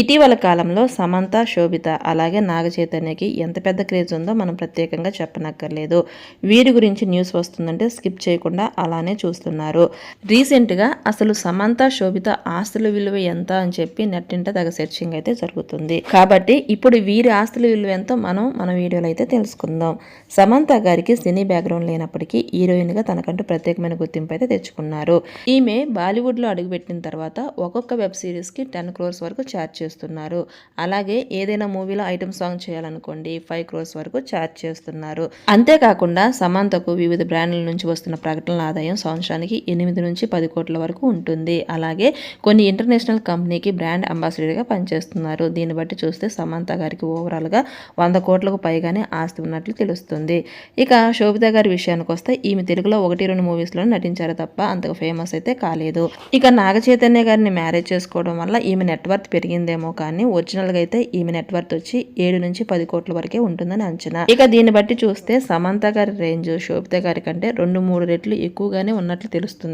ఇటీవల కాలంలో సమంత శోభిత అలాగే నాగచైతన్యకి ఎంత పెద్ద క్రేజ్ ఉందో మనం ప్రత్యేకంగా చెప్పనక్కర్లేదు. వీరి గురించి న్యూస్ వస్తుందంటే స్కిప్ చేయకుండా అలానే చూస్తున్నారు. రీసెంట్గా అసలు సమంత శోభిత ఆస్తుల విలువ ఎంత అని చెప్పి నెట్టింట తగ సెర్చింగ్ అయితే జరుగుతుంది. కాబట్టి ఇప్పుడు వీరి ఆస్తుల విలువ ఎంతో మనం మన వీడియోలో అయితే తెలుసుకుందాం. సమంత గారికి సినీ బ్యాక్గ్రౌండ్ లేనప్పటికీ హీరోయిన్గా తనకంటూ ప్రత్యేకమైన గుర్తింపు అయితే తెచ్చుకున్నారు. ఈమె బాలీవుడ్లో అడుగుపెట్టిన తర్వాత ఒక్కొక్క వెబ్ సిరీస్కి టెన్ క్రోర్స్ వరకు ఛార్జ్ చేస్తున్నారు. అలాగే ఏదైనా మూవీలో ఐటమ్ సాంగ్ చేయాలనుకోండి ఫైవ్ క్రోర్స్ వరకు ఛార్జ్ చేస్తున్నారు. అంతేకాకుండా సమంతకు వివిధ బ్రాండ్ల నుంచి వస్తున్న ప్రకటనల ఆదాయం సంవత్సరానికి ఎనిమిది నుంచి పది కోట్ల వరకు ఉంటుంది. అలాగే కొన్ని ఇంటర్నేషనల్ కంపెనీకి బ్రాండ్ అంబాసిడర్గా పనిచేస్తున్నారు. దీన్ని బట్టి చూస్తే సమంత గారికి ఓవరాల్గా వంద కోట్లకు పైగానే ఆస్తి ఉన్నట్లు తెలుస్తుంది. ఇక శోభిత గారి విషయానికి వస్తే ఈమె తెలుగులో ఒకటి రెండు మూవీస్లో నటించారు తప్ప అంతగా ఫేమస్ అయితే కాలేదు. ఇక నాగ చైతన్య గారిని మ్యారేజ్ చేసుకోవడం వల్ల ఈమె నెట్వర్క్ పెరిగిందేమో కానీ ఒరిజినల్గా అయితే ఈమె నెట్వర్త్ వచ్చి ఏడు నుంచి పది కోట్ల వరకే ఉంటుందని అంచనా. ఇక దీన్ని బట్టి చూస్తే సమంత గారి రేంజ్ శోభిత గారి కంటే రెండు మూడు రెట్లు ఎక్కువగానే ఉన్నట్లు తెలుస్తుంది.